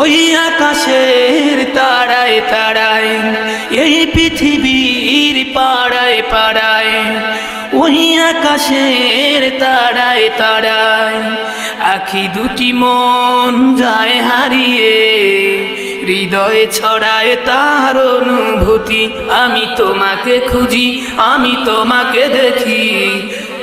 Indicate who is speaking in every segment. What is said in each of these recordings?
Speaker 1: ওই আকাশের তারায় তারায়, এই পৃথিবীর পাড়ায় পাড়ায়, ওই আকাশের তারায় তারায়, আখি দুটি মন যায় হারিয়ে, হৃদয়ে ছড়ায় তার অনুভূতি, আমি তোমাকে খুঁজি, আমি তোমাকে দেখি,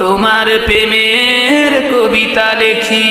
Speaker 1: তোমার প্রেমের কবিতা লেখি।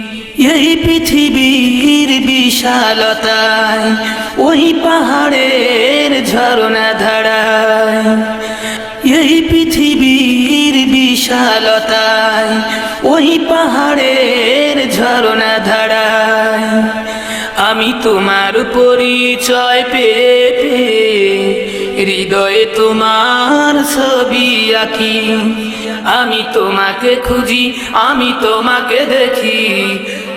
Speaker 1: এই পৃথিবীর বিশালতায়, ওই পাহাড়ের ঝরনা ধারায়। এই পৃথিবীর বিশালতায়, ওই পাহাড়ের ঝরনা ধারায়। আমি তোমার পরিচয় পেয়ে হৃদয়ে তোমার ছবি আঁকি। আমি তোমাকে খুঁজি, আমি তোমাকে দেখি।